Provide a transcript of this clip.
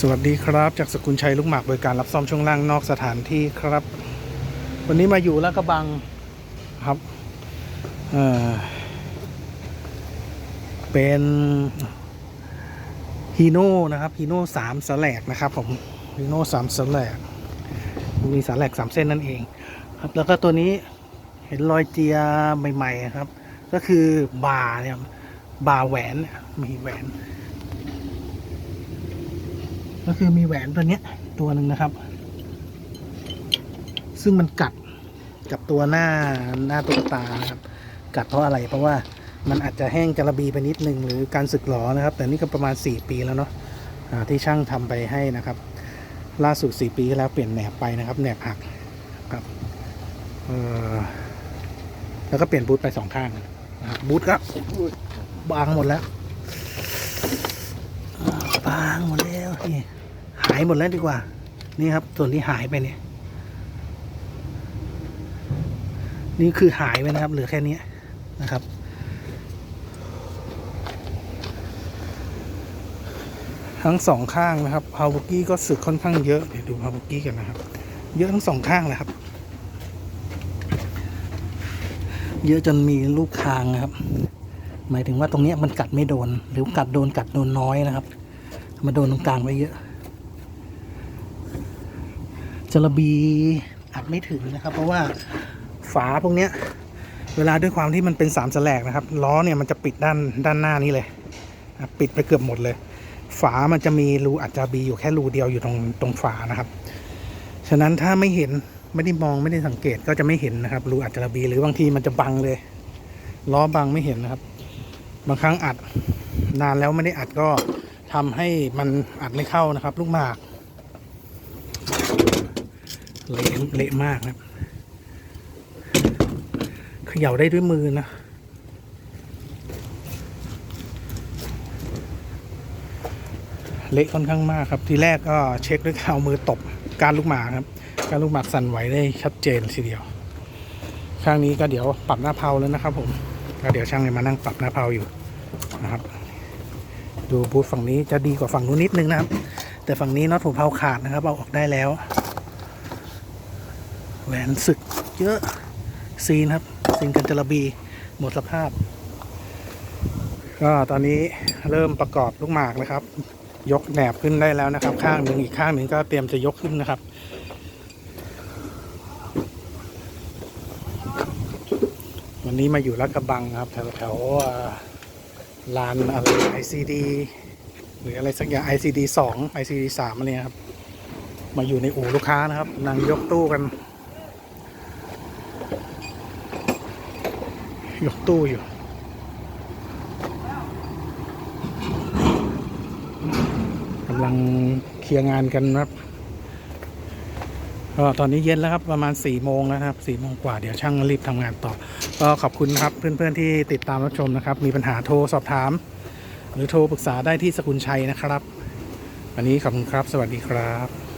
สวัสดีครับ จากสกุลชัยลูกหมากบริการรับซ่อมช่วงล่างนอกสถานที่ครับ วันนี้มาอยู่ลาดกระบังครับเเป็นฮีโน่นะครับฮีโน่สามสแลกนะครับผมฮีโน่สามสแลกมีสาแลกสามเส้นนั่นเอง ครับ แล้วก็ตัวนี้เห็นรอยเจียใหม่ ๆ ครับ ก็คือบาร์เนี่ยบาร์แหวนมีแหวน ก็คือมีแหวนตัวเนี้ยตัวหนึ่งนะครับ ซึ่งมันกัดกับตัวหน้าหน้าตุ๊กตานะครับ กัดเพราะอะไรเพราะว่ามันอาจจะแห้งจระบีไปนิดนึงหรือการสึกหรอนะครับ แต่นี่ก็ประมาณ 4 ปีแล้วเนาะอ่าที่ช่างทำไปให้นะครับ ล่าสุด 4 ปีที่แล้วเปลี่ยนแหนบไปนะครับแหนบหักครับแล้วก็เปลี่ยนบูทไปสองข้างนะครับบูทก็บางหมดแล้วางหมดแล้วนี่หายหมดแล้วดีกว่า นี่ครับ ส่วนที่หายไปเนี่ย นี่คือหายไปนะครับ เหลือแค่นี้นะครับ ทั้งสองข้างนะครับพาวบุกี้ก็สึกค่อนข้างเยอะเดี๋ยวดูพาวบุกี้กันนะครับ เยอะทั้งสองข้างเลยครับ เยอะจนมีลูกคางนะครับ หมายถึงว่าตรงนี้มันกัดไม่โดน หรือกัดโดนกัดโดนน้อยนะครับ มาโดนตรงกลางไว้เยอะ จระบีอัดไม่ถึงนะครับ เพราะว่าฝาพวกเนี้ย เวลาด้วยความที่มันเป็นสามแสลกนะครับ ล้อเนี่ยมันจะปิดด้านด้านหน้านี้เลย ปิดไปเกือบหมดเลย ฝามันจะมีรูอัดจระบีอยู่แค่รูเดียวอยู่ตรงตรงฝานะครับ ฉะนั้นถ้าไม่เห็นไม่ได้มองไม่ได้สังเกตก็จะไม่เห็นนะครับ รูอัดจระบีหรือบางทีมันจะบังเลยล้อบังไม่เห็นนะครับ บางครั้งอัดนานแล้วไม่ได้อัดก็ ทำให้มันอัดไม่เข้านะครับ ลูกหมากเละเละมากนะครับเขย่าได้ด้วยมือนะเละค่อนข้างมากครับ ทีแรกก็เช็คด้วยการเอามือตบการลูกหมากครับ การลูกหมากสั่นไหวได้ชัดเจนทีเดียว ข้างนี้ก็เดี๋ยวปรับหน้าเพลาแล้วนะครับ ผมก็เดี๋ยวช่างจะมานั่งปรับหน้าเพลาอยู่นะครับ ดูบูธฝั่งนี้จะดีกว่าฝั่งนู้นนิดนึงนะครับ แต่ฝั่งนี้น็อตหัวเพลาขาดนะครับเอาออกได้แล้ว แหวนสึกเยอะซีนครับซีนกันจระบีหมดสภาพ ก็ตอนนี้เริ่มประกอบลูกหมากนะครับ ยกแหนบขึ้นได้แล้วนะครับ ข้างหนึ่งอีกข้างหนึ่งก็เตรียมจะยกขึ้นนะครับวันนี้มาอยู่ลาดกระบังครับแถวแถว ลานอะไร ICD หรืออะไรสักอย่าง ICD สอง ICD สามอะไรเงี้ยครับ มาอยู่ในอู่ลูกค้านะครับนั่งยกตู้กัน ยกตู้อยู่กำลังเคลียร์งานกันครับ ก็ตอนนี้เย็นแล้วครับประมาณ4ี่โมงแล้วครับสี่โมงกว่าเดี๋ยวช่างรีบทำงานต่อ ก็ขอบคุณครับเพื่อนๆที่ติดตามรับชมนะครับ มีปัญหาโทรสอบถาม หรือโทรปรึกษาได้ที่สกุลชัยนะครับ วันนี้ขอบคุณครับ สวัสดีครับ